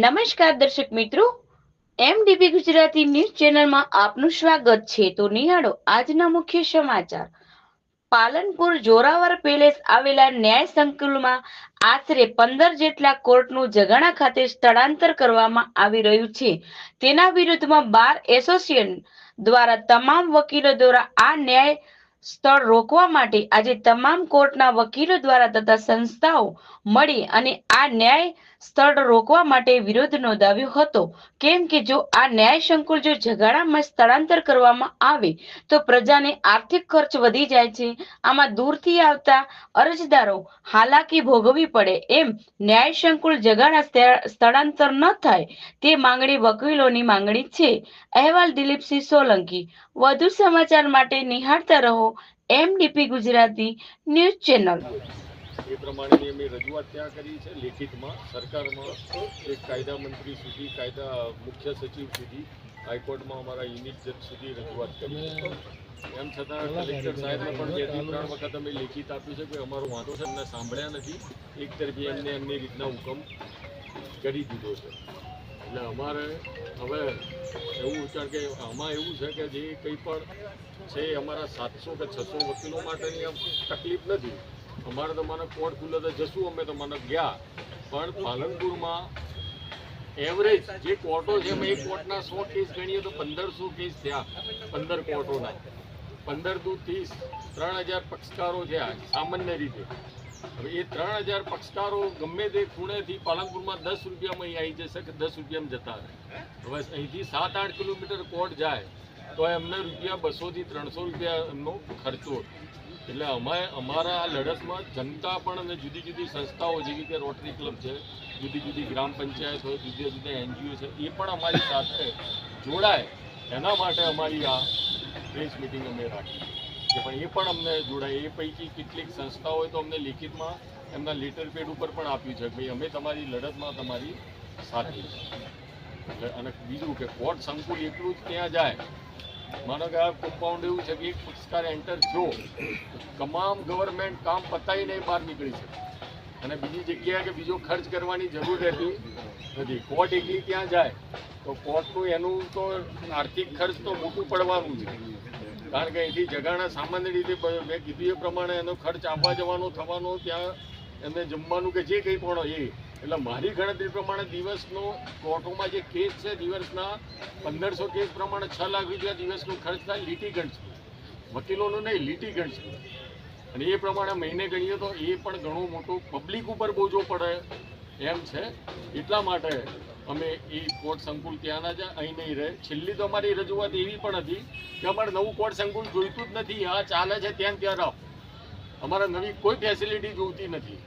નમસ્કાર દર્શક મિત્રો. એમડીબી ગુજરાતી ન્યૂઝ ચેનલમાં આપનું સ્વાગત છે. તો નિહાળો આજના મુખ્ય સમાચાર. પાલનપુર જોરાવર પેલેસ આવેલા ન્યાય સંકુલમાં આશરે પંદર જેટલા કોર્ટનું જગાણા ખાતે સ્થળાંતર કરવામાં આવી રહ્યું છે. તેના વિરુદ્ધમાં બાર એસોસિએશન દ્વારા તમામ વકીલો દ્વારા આ ન્યાય સ્થળ રોકવા માટે આજે તમામ કોર્ટના વકીલો દ્વારા તથા સંસ્થાઓ મળી અને આ ન્યાય સ્થળ રોકવા માટે વિરોધ નોંધાવ્યો હતો. કેમ કે જો આ ન્યાય સંકુલ જો જગાડામાં સ્થળાંતર કરવામાં આવે, તો પ્રજાને આર્થિક ખર્ચ વધી જાય છે. આમાં દૂરથી આવતા અરજદારો હાલાકી ભોગવવી પડે એમ ન્યાય સંકુલ જગાડા સ્થળાંતર ન થાય તે માંગણી વકીલોની માંગણી છે. અહેવાલ દિલીપસિંહ સોલંકી. વધુ સમાચાર માટે નિહાળતા રહો. MDP Gujarati news channel. એ પ્રમાણેની અમે રજૂઆત ત્યાં કરી છે, લેખિતમાં, સરકારમાં, એક કાયદા મંત્રી સુધી, કાયદા મુખ્ય સચિવ સુધી, હાઈકોર્ટમાં અમારા યુનિટ જજ સુધી રજૂઆત કરી એમ છતાં કલેક્ટર સાહેબને પણ બેથી ત્રણ વખત અમે લેખિત આપ્યું છે કે અમારો વાંધો છે એમને સાંભળ્યા નથી. એક તરફી એમને એમની રીતના હુકમ કરી દીધો છે. એટલે અમારે હવે એવું કારણ કે આમાં એવું છે કે જે કંઈ પણ છે એ અમારા સાતસો કે છસો વકીલો માટેની તકલીફ નથી. અમારે તો મને કોર્ટ ખુલ્લે તો જશું, અમે તમને ગયા. પણ પાલનપુરમાં એવરેજ જે કોર્ટો છે, એમાં એક કોર્ટના સો કેસ ગણીએ તો પંદરસો કેસ થયા, પંદર કોર્ટોના. પંદર દુ ત્રીસ, ત્રણ હજાર પક્ષકારો થયા, સામાન્ય રીતે. હવે એ ત્રણ હજાર પક્ષકારો ગમે તે ખૂણેથી પાલનપુરમાં દસ રૂપિયામાં અહીં આવી જશે કે દસ રૂપિયામાં જતા રહે. હવે અહીંથી સાત આઠ કિલોમીટર કોર્ટ જાય તો એમને રૂપિયા બસોથી ત્રણસો રૂપિયા એમનો ખર્ચો. એટલે અમે અમારા આ લડતમાં જનતા પણ અને જુદી જુદી સંસ્થાઓ જેવી કે રોટરી ક્લબ છે, જુદી જુદી ગ્રામ પંચાયત હોય, જુદા જુદા એનજીઓ છે, એ પણ અમારી સાથે જોડાય. એના માટે અમારી આ પ્રેસ મિટિંગ અમે રાખી. કે પણ એ પણ અમને જોડાય. એ પૈકી કેટલીક સંસ્થાઓ હોય તો અમને લિખિતમાં એમના લેટર પેડ ઉપર પણ આપ્યું છે કે ભાઈ અમે તમારી લડતમાં તમારી સાથે એટલે અને બીજું કે કોર્ટ સંકુલ એટલું જ ત્યાં જાય. માનો કે આ કમ્પાઉન્ડ એવું છે કે એક પક્ષકાર એન્ટર થયો તમામ ગવર્મેન્ટ કામ પતાવીને બહાર નીકળી છે અને બીજી જગ્યાએ કે બીજો ખર્ચ કરવાની જરૂર રહેતી નથી. કોર્ટ એકલી ત્યાં જાય, તો કોર્ટનું એનું તો આર્થિક ખર્ચ તો મોટું પડવાનું છે. કારણ કે અહીંથી જગાણા સામાન્ય રીતે મેં કીધું એ પ્રમાણે એનો ખર્ચ આવવા જવાનો, થવાનો, ત્યાં એમને જમવાનું કે જે કંઈ પણ એ. એટલે મારી ગણતરી પ્રમાણે દિવસનો કોર્ટોમાં જે કેસ છે, દિવસના પંદરસો કેસ પ્રમાણે છ લાખ રૂપિયા દિવસનો ખર્ચ થાય છે. વકીલોનો નહીં લીટીગંજ અને એ પ્રમાણે મહિને ગણીએ તો એ પણ ઘણું મોટું પબ્લિક ઉપર બોજો પડે એમ છે. એટલા માટે અમે એ કોર્ટ સંકુલ ત્યાંના જ અહીં નહીં રહે. છેલ્લી તો અમારી રજૂઆત એવી પણ હતી કે અમારે નવું કોર્ટ સંકુલ જોઈતું જ નથી. આ ચાલે છે ત્યાં ત્યાં રહો. અમારે નવી કોઈ ફેસિલિટી જોઈતી નથી.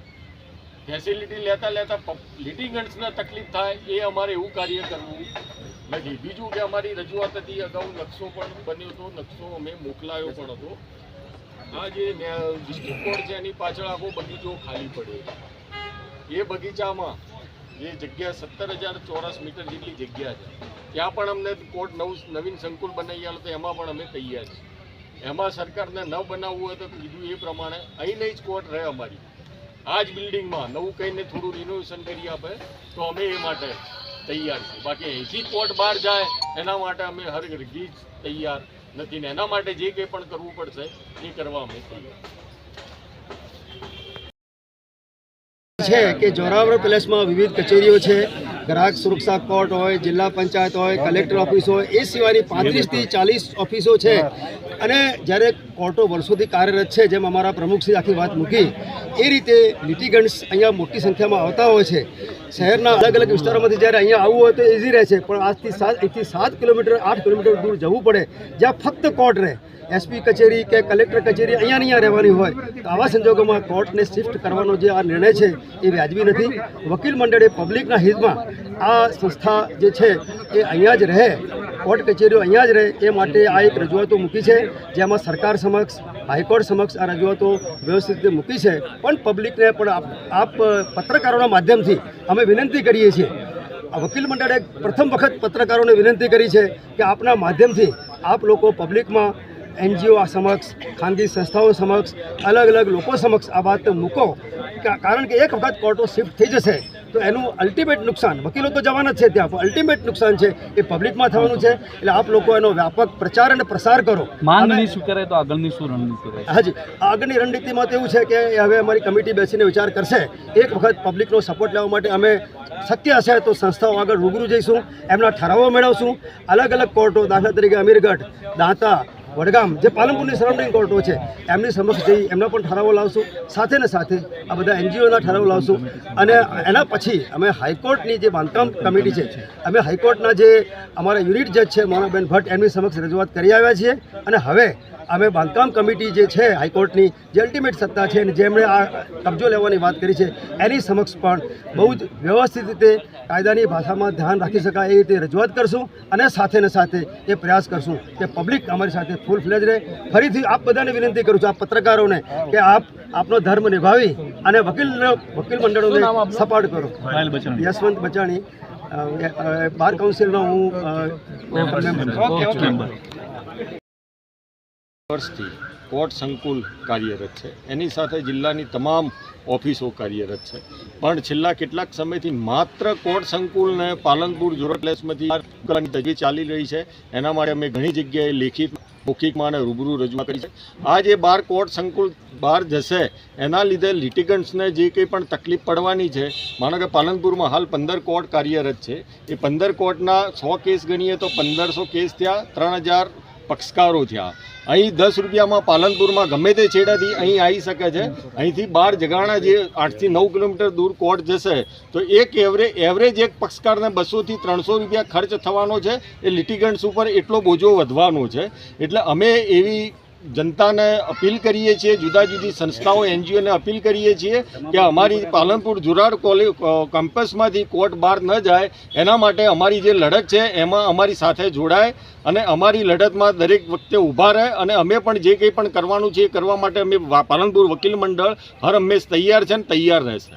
ફેસિલિટી લેતા લેતા લિટિગન્ટ્સને તકલીફ થાય એ અમારે એવું કાર્ય કરવું નથી. બીજું કે અમારી રજૂઆત હતી, અગાઉ નકશો પણ બન્યો હતો. નકશો અમે મોકલાયો પણ હતો. આ જે ડિસ્ટ્રિક્ટ કોર્ટ છે એની પાછળ આખો બગીચો ખાલી પડ્યો એ બગીચામાં જે જગ્યા સત્તર હજાર ચોરસ મીટર જેટલી જગ્યા છે, ત્યાં પણ અમને કોર્ટ નવું નવીન સંકુલ બનાવી આલો તો એમાં પણ અમે તૈયાર છીએ. એમાં સરકારને ન બનાવવું હોય તો કીધું એ પ્રમાણે અહીં જ કોર્ટ રહે અમારી. આ જ બિલ્ડિંગમાં નવું કહીને થોડું રિનોવેશન કરી આપે તો અમે એ માટે તૈયાર છીએ. બાકી અહીંથી કોર્ટ બહાર જાય, એના માટે અમે હર હરગીજ તૈયાર નથી ને એના માટે જે કંઈ પણ કરવું પડશે એ કરવા અમે તૈયાર છે કે જોરાવર પેલેસમાં વિવિધ કચેરીઓ છે ગ્રાહક સુરક્ષા કોર્ટ હોય જિલ્લા પંચાયત હોય કલેક્ટર ઓફિસ હોય એ સિવાયની પાંત્રીસથી ચાલીસ ઓફિસો છે. અને જ્યારે કોર્ટો વર્ષોથી કાર્યરત છે જેમ અમારા પ્રમુખશ્રી આખી વાત મૂકી એ રીતે લિટિગન્ટ્સ અહીંયા મોટી સંખ્યામાં આવતા હોય છે. શહેરના અલગ અલગ વિસ્તારોમાંથી જ્યારે અહીંયા આવવું હોય તો ઇઝી રહે છે પણ આજથી સાત અહીંથી સાત કિલોમીટર આઠ કિલોમીટર દૂર જવું પડે જ્યાં ફક્ત કોર્ટ રહે. એસપી કચેરી કે કલેક્ટર કચેરી અહીંયા અહીંયા રહેવાની હોય તો આવા સંજોગોમાં કોર્ટને શિફ્ટ કરવાનો જે આ નિર્ણય છે એ વ્યાજબી નથી. વકીલ મંડળે પબ્લિકના હિતમાં આ સંસ્થા જે છે એ અહીંયા જ રહે, કોર્ટ કચેરીઓ અહીંયા જ રહે એ માટે આ એક રજૂઆતો મૂકી છે, જેમાં સરકાર સમક્ષ, હાઈકોર્ટ સમક્ષ આ રજૂઆતો વ્યવસ્થિત રીતે મૂકી છે. પણ પબ્લિકને પણ આપ પત્રકારોના માધ્યમથી અમે વિનંતી કરીએ છીએ વકીલ મંડળે પ્રથમ વખત પત્રકારોને વિનંતી કરી છે કે આપના માધ્યમથી આપ લોકો પબ્લિકમાં એનજીઓ સમક્ષ ખાનગી સંસ્થાઓ સમક્ષ અલગ અલગ લોકો સમક્ષ આ વાત મૂકો. કારણ કે એક વખત કોર્ટો શિફ્ટ થઈ જશે તો એનું અલ્ટિમેટ નુકસાન વકીલો તો જવાના જ છે ત્યાં અલ્ટિમેટ નુકસાન છે એ પબ્લિકમાં થવાનું છે એટલે આપ લોકો એનો વ્યાપક પ્રચાર અને પ્રસાર કરો. માંગ નહીં સ્વીકારે તો આગળની શું રણનીતિ હાજી આગળની રણનીતિમાં તો એવું છે કે હવે અમારી કમિટી બેસીને વિચાર કરશે. એક વખત પબ્લિકનો સપોર્ટ લેવા માટે અમે શક્ય હશે તો સંસ્થાઓ આગળ રૂબરૂ જઈશું એમના ઠરાવો મેળવશું. અલગ અલગ કોર્ટો દાખલા તરીકે અમીરગઢ દાંતા વડગામ, જે પાલનપુરની સરાઉન્ડિંગ કોર્ટો છે, એમની સમક્ષ જઈ એમના પણ ઠરાવો લાવશું. સાથે ને સાથે આ બધા એનજીઓના ઠરાવો લાવશું. અને એના પછી અમે હાઈકોર્ટની જે બાંધકામ કમિટી છે, અમે હાઈકોર્ટના જે અમારા યુનિટ જજ છે, મોનાબેન ભટ્ટ, એમની સમક્ષ રજૂઆત કરી આવ્યા છીએ. અને હવે અમે બાંધકામ કમિટી જે છે હાઈકોર્ટની જે અલ્ટિમેટ સત્તા છે અને જેમણે આ કબજો લેવાની વાત કરી છે એની સમક્ષ પણ બહુ જ વ્યવસ્થિત રીતે કાયદાની ભાષામાં ધ્યાન રાખી શકાય એ રીતે રજૂઆત કરશું અને સાથે ને સાથે એ પ્રયાસ કરશું કે પબ્લિક અમારી સાથે ફૂલ ફ્લેજ રહે. ફરીથી આપ બધાને વિનંતી કરું છું આપ પત્રકારોને કે આપ આપનો ધર્મ નિભાવી અને વકીલ વકીલ મંડળોને સપાટ કરો. યશવંત બચાણી બાર કાઉન્સિલનો હું મેમ્બર. વર્ષથી કોર્ટ સંકુલ કાર્યરત છે. એની સાથે જિલ્લાની તમામ ઓફિસો કાર્યરત છે. પણ છેલ્લા કેટલાક સમયથી માત્ર કોર્ટ સંકુલને પાલનપુર જોરટલેસમાંથી તજવીજ ચાલી રહી છે. એના માટે અમે ઘણી જગ્યાએ લેખિત, મૌખિકમાં અને રૂબરૂ રજૂઆત કરી છે. આ જે બાર કોર્ટ સંકુલ બહાર જશે, એના લીધે લિટિગન્ટ્સને જે કંઈ પણ તકલીફ પડવાની છે માનો કે પાલનપુરમાં હાલ પંદર કોર્ટ કાર્યરત છે. એ પંદર કોર્ટના સો કેસ ગણીએ તો પંદરસો કેસ ત્યાં ત્રણ હજાર પક્ષકારો થયા. અહીં દસ રૂપિયામાં પાલનપુરમાં ગમે તે છેડાથી અહીં આવી શકે છે. અહીંથી બાર જગાણા જે આઠથી નવ કિલોમીટર દૂર કોર્ટ જશે, તો એક એવરે, એવરેજ એક પક્ષકારને બસોથી ત્રણસો રૂપિયા ખર્ચ થવાનો છે. એ લિટિગન્ટ્સ ઉપર એટલો બોજો વધવાનો છે. એટલે અમે એવી જનતાને અપીલ કરીએ છીએ જુદા જુદી સંસ્થાઓ એનજીઓને અપીલ કરીએ છીએ કે અમારી પાલનપુર જુરાડ કોલેજ કેમ્પસમાંથી કોર્ટ બહાર ન જાય એના માટે અમારી જે લડત છે એમાં અમારી સાથે જોડાય અને અમારી લડતમાં દરેક વખતે ઊભા રહે અને અમે પણ જે કંઈ પણ કરવાનું છે એ કરવા માટે અમે પાલનપુર વકીલ મંડળ હર હંમેશ તૈયાર છે અને તૈયાર રહેશે.